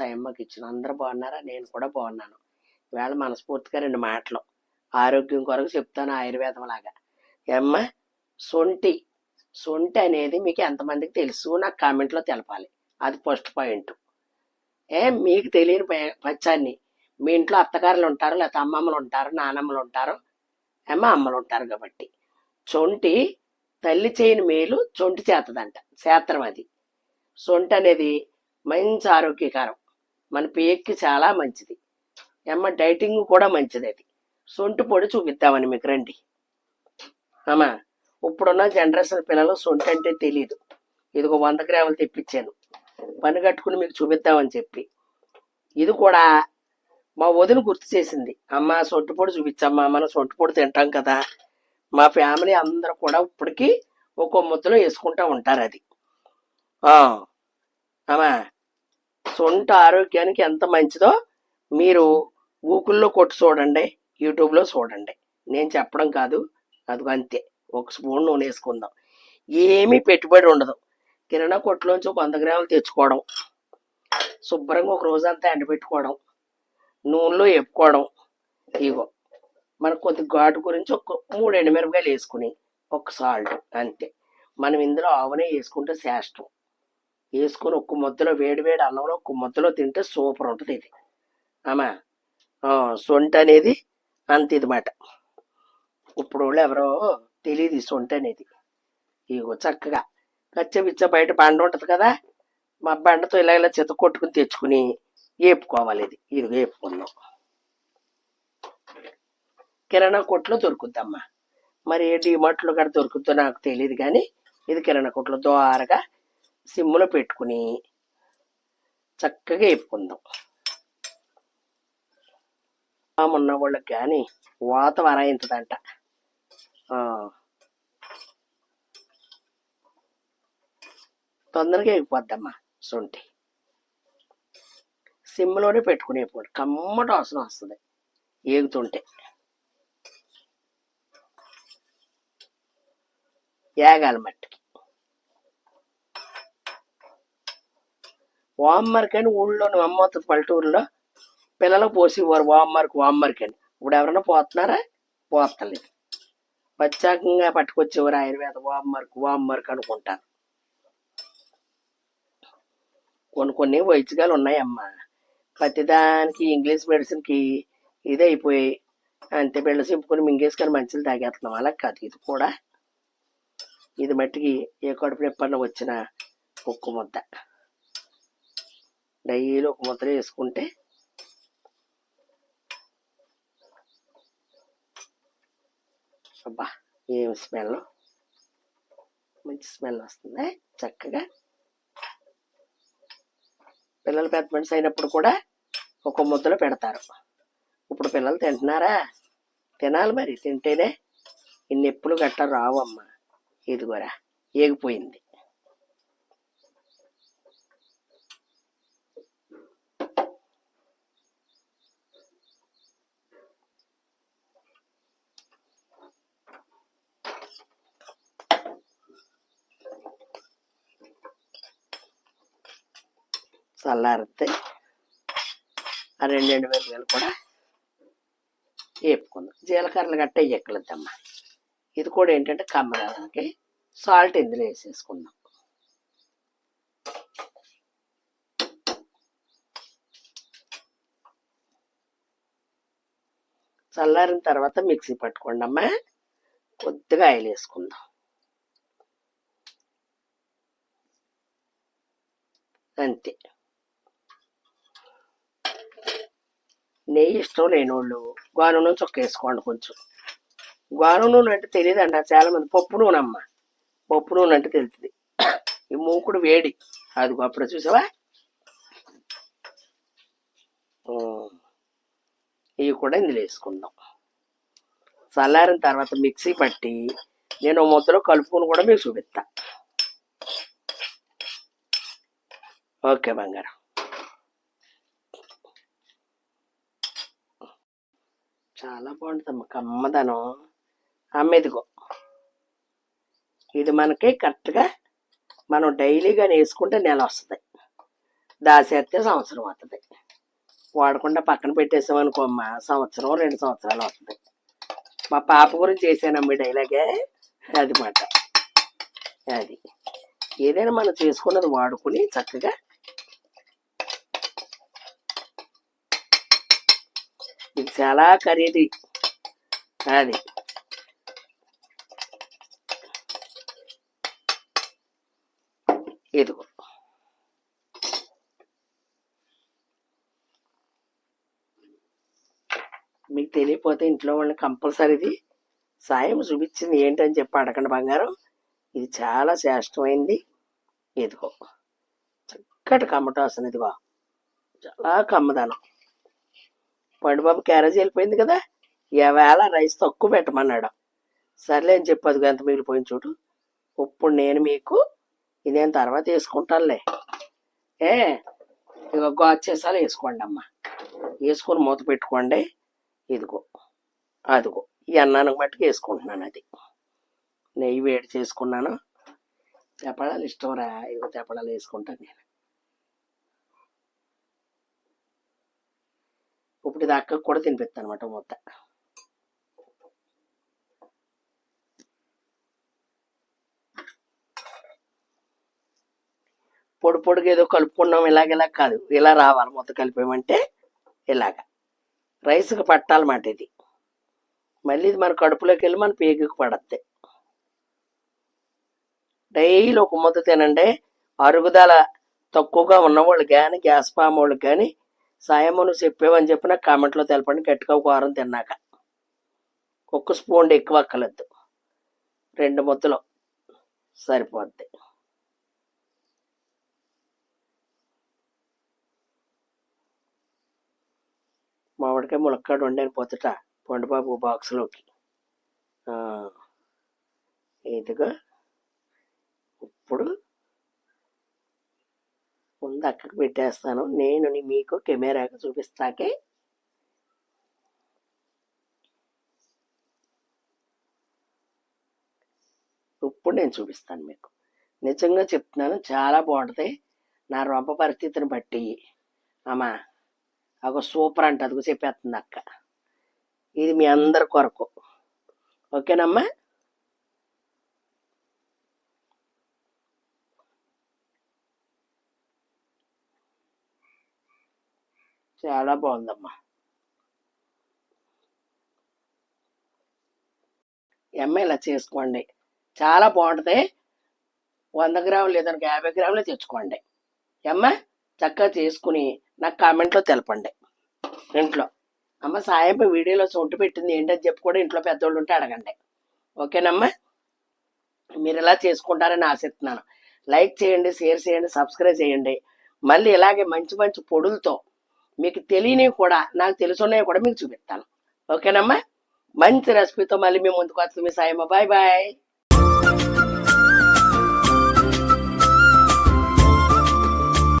సాయమ్మకి ఇచ్చిన. అందరూ బాగున్నారా? నేను కూడా బాగున్నాను. వేళ మనస్ఫూర్తిగా రెండు మాటలు. ఆరోగ్యం కొరకు చెప్తాను ఆయుర్వేదం లాగా. ఏమ్మ? సొంటి. సొంటి అనేది మీకు ఎంతమందికి తెలుసు? నాకు కామెంట్లో తెలపాలి. అది ఫస్ట్ పాయింట్. ఏ మీకు తెలియని పచ్చాన్ని. మీ ఇంట్లో అత్తగారులు ఉంటారు లేకపోతే అమ్మమ్మలు ఉంటారు నానమ్మలు ఉంటారు. ఏమో అమ్మలు ఉంటారు కాబట్టి. చొంటి తల్లి చేయని మేలు చొంటి చేతదంట. శాస్త్రం అది. సొంటి అనేది మంచి ఆరోగ్యకరం. మన పేక్కి చాలా మంచిది. అమ్మ డైటింగ్ కూడా మంచిది అది. సొంటి పొడి చూపిద్దామని మీకు రండి. అమ్మా ఇప్పుడున్న జనరేషన్ పిల్లలు సొంటి అంటే తెలియదు ఇదిగో వంద గ్రాములు తెప్పించాను. పని కట్టుకుని మీకు చూపిద్దామని చెప్పి. ఇది కూడా మా వదిన గుర్తు చేసింది. అమ్మ సొంటి పొడి చూపించమ్మా మనం సొంటి పొడి తింటాం కదా. మా ఫ్యామిలీ అందరూ కూడా ఇప్పటికీ ఒక్కో ముద్దలో వేసుకుంటూ ఉంటారు అది. అమ్మా సొంట ఆరోగ్యానికి ఎంత మంచిదో మీరు గూగుల్లో కొట్టి చూడండి యూట్యూబ్లో చూడండి. నేను చెప్పడం కాదు అది అంతే. ఒక స్పూన్ నూనె వేసుకుందాం. ఏమీ పెట్టుబడి ఉండదు. కిరాణా కొట్టులోంచి ఒక వంద గ్రాములు తెచ్చుకోవడం. శుభ్రంగా ఒక రోజంతా ఎండబెట్టుకోవడం. నూనెలో వేపుకోవడం ఇగో మనకు కొద్ది ఘాటు గురించి ఒక మూడు ఎండుమిరపకాయలు వేసుకుని ఒక సాల్ట్ అంతే. మనం ఇందులో ఆవునే వేసుకుంటే శ్రేష్టం. వేసుకొని ఒక్క ముద్దలో వేడి వేడి అన్నంలో ఒక్క ముద్దలో తింటే సూపర్ ఉంటుంది ఇది. ఆమా? సొంట అనేది అంత ఇదిమాట. ఇప్పుడు వాళ్ళు ఎవరో తెలియదు ఈ సొంట అనేది. ఇగో చక్కగా కచ్చపిచ్చ బయట బండ ఉంటుంది కదా మా బండతో ఇలా ఇలా చెత్త కొట్టుకుని తెచ్చుకుని వేపుకోవాలి ఇది. ఇది వేపుకుందాం కిరాణా కొట్లో దొరుకుద్దమ్మా. మరి ఏ డిమార్ట్లో కూడా దొరుకుద్దో నాకు తెలియదు కానీ ఇది కిరాణా కొట్లో ద్వారగా సిమ్లో పెట్టుకుని చక్కగా వేపుకుందాం ఉన్న వాళ్ళకి కానీ వాత వరాయించదంట తొందరగా ఎగిపోద్దమ్మా శొంఠి సిమ్లోనే పెట్టుకునే పూట కమ్మట వాసన వస్తుంది ఏగుతుంటే. ఏగాలి మట్టికి. వామ్మర్క్ అని ఊళ్ళో అమ్మవుతుంది పల్లెటూరులో పిల్లలకు పోసేవారు వామ్మర్క్ వామ్మర్క్ అని ఇప్పుడు ఎవరైనా పోతున్నారా? పోస్తలేదు ప్రత్యేకంగా పట్టుకొచ్చేవారు ఆయుర్వేద వామ్మర్క్ వామ్మర్క్ అనుకుంటారు కొన్ని కొన్ని వైద్యాలు ఉన్నాయమ్మా. ప్రతిదానికి ఇంగ్లీష్ మెడిసిన్కి ఇది అయిపోయి అంతే బిళ్ళ సింపుకొని మింగేసుకొని మంచిలు తాగేస్తున్నాం. అలా కాదు ఇది కూడా. ఇది మట్టికి ఏ కడుపు నొప్పన్న వచ్చిన ఒక్క ముద్ద. డైలీ ఒక ముద్దలు వేసుకుంటే అబ్బా ఏం స్మెల్. మంచి స్మెల్ వస్తుంది చక్కగా. పిల్లలు పెద్ద మనిషి అయినప్పుడు కూడా ఒక ముద్దలో పెడతారు. ఇప్పుడు పిల్లలు తింటున్నారా? తినాలి మరి తింటేనే. ఇన్ని ఎప్పుడు గట్ట రావమ్మా. ఇదిగోరా ఏగిపోయింది. చల్లారితే ఆ రెండు రెండు మిరపకాయలు కూడా వేపుకుందాం. జీలకర్రలు గట్ట ఎక్కలేదమ్మా ఇది కూడా ఏంటంటే కమ్మరానికి సాల్ట్ ఇందులో వేసేసుకుందాం. చల్లారిన తర్వాత మిక్సీ పట్టుకోండి అమ్మా కొద్దిగా ఆయిల్ వేసుకుందాం. అంతే. నెయ్యి ఇష్టం లేని వాళ్ళు గోను నూనె చొక్క వేసుకోండి కొంచెం. గోను నూనె అంటే తెలియదు అంట చాలా మంది పప్పు నూనె అమ్మ పప్పు నూనె అంటే తెలుస్తుంది. ఈ మూకుడు వేడి. అది అప్పుడు చూసావా? ఇవి కూడా ఇందులో వేసుకుందాం. చల్లారిన తర్వాత మిక్సీ పట్టి నేను ముద్దలో కలుపుకుని కూడా మీకు చూపిస్తా. ఓకే బంగారం. చాలా బాగుంటుందమ్మ. కమ్మదనం. అమ్మెదిగో ఇది మనకి కరెక్ట్గా మనం డైలీగా వేసుకుంటే నెల వస్తుంది. దాసేస్తే సంవత్సరం అవుతుంది. వాడకుండా పక్కన పెట్టేసామనుకో అమ్మ సంవత్సరం రెండు సంవత్సరాలు అవుతుంది. మా పాప గురించి చేశానమ్మ డైలాగే. అది మాట. అది. ఏదైనా మనం చేసుకున్నది వాడుకుని చక్కగా ఇది చాలా ఖరీదు అది ఇదిగో మీకు తెలియపోతే ఇంట్లో వాళ్ళని కంపల్సరీది సాయం చూపించింది ఏంటని చెప్పి అడగండి బంగారం. ఇది చాలా శ్రేష్టమైంది. ఇదిగో. చక్కటి కమ్మటాసన ఇదిగో. చాలా కమ్మదనం. పండుబాబు క్యారేజ్ వెళ్ళిపోయింది కదా వేళ రైస్ తక్కువ పెట్టమన్నాడు. సర్లే అని చెప్పదు ఎంత మిగిలిపోయింది చూడు. ఇప్పుడు నేను మీకు ఇదేం తర్వాత వేసుకుంటానులే. ఏ ఇక గోచేసాలు వేసుకోండి అమ్మ. వేసుకొని మూత పెట్టుకోండి. ఇదిగో అదిగో ఈ అన్నానికి మట్టుకు వేసుకుంటున్నాను అది. నెయ్యి వేడి చేసుకున్నాను. తెప్పడాలు ఇష్టం రా ఇదిగో తెప్పడాలు వేసుకుంటాను నేను. ఇది అక్కకు కూడా తినిపిస్తాను అనమాట ముద్ద పొడి పొడిగా ఏదో కలుపుకున్నాం ఇలాగ ఇలా కాదు. ఇలా రావాలి మొత్తం కలిపామంటే ఇలాగ. రైస్కి పట్టాలన్నమాట ఇది. మళ్ళీ ఇది మన కడుపులోకి వెళ్ళి మన పేగుకి పడద్ది. డైలీ ఒక ముద్ద తినండి. అరుగుదల తక్కువగా ఉన్నవాళ్ళు కానీ గ్యాస్ పామ్ వాళ్ళకి కానీ సాయమును చెప్పేవని చెప్పిన కామెంట్లో తెలపండి గట్టిగా ఒక వారం తిన్నాక. ఒక్క స్పూన్ ఎక్కువ అక్కలద్దు రెండు ముద్దలు. సరిపోద్ది. మామిడికాయ ములక్కాడు వండాను పొద్దుట పండుబాబు బాక్స్లోకి ఇదిగా ఇప్పుడు పక్కకు పెట్టేస్తాను. నేను మీకు కెమెరాకు చూపిస్తాకే. ఇప్పుడు నేను చూపిస్తాను మీకు. నిజంగా చెప్తున్నాను చాలా బాగుంటుంది. నా రొంప పరిస్థితిని బట్టి. అమ్మా ఒక సూపర్ అంట అదిగో చెప్పేస్తుంది అక్క. ఇది మీ అందరి కొరకు. ఓకేనమ్మా? చాలా బాగుందమ్మా. ఎమ్మ ఇలా చేసుకోండి. చాలా బాగుంటుంది. వంద గ్రాములు లేదనుకో యాభై గ్రాములు తెచ్చుకోండి. ఎమ్మ చక్కగా చేసుకుని నాకు కామెంట్లో తెలపండి. ఇంట్లో. అమ్మ సాయంపై వీడియోలో చోటు పెట్టింది ఏంటని చెప్పి కూడా ఇంట్లో పెద్దోళ్ళు ఉంటే అడగండి. ఓకేనమ్మా? మీరు ఇలా చేసుకుంటారని ఆశిస్తున్నాను. లైక్ చేయండి షేర్ చేయండి సబ్స్క్రైబ్ చేయండి. మళ్ళీ ఇలాగే మంచి మంచి పొడులతో మీకు తెలియనివి కూడా నాకు తెలుసున్నవి కూడా మీకు చూపిస్తాను. ఓకేనమ్మా? మంచి రెసిపీతో మళ్ళీ మేము ముందుకు వస్తుంది మీ సాయమ్మ బాయ్ బాయ్.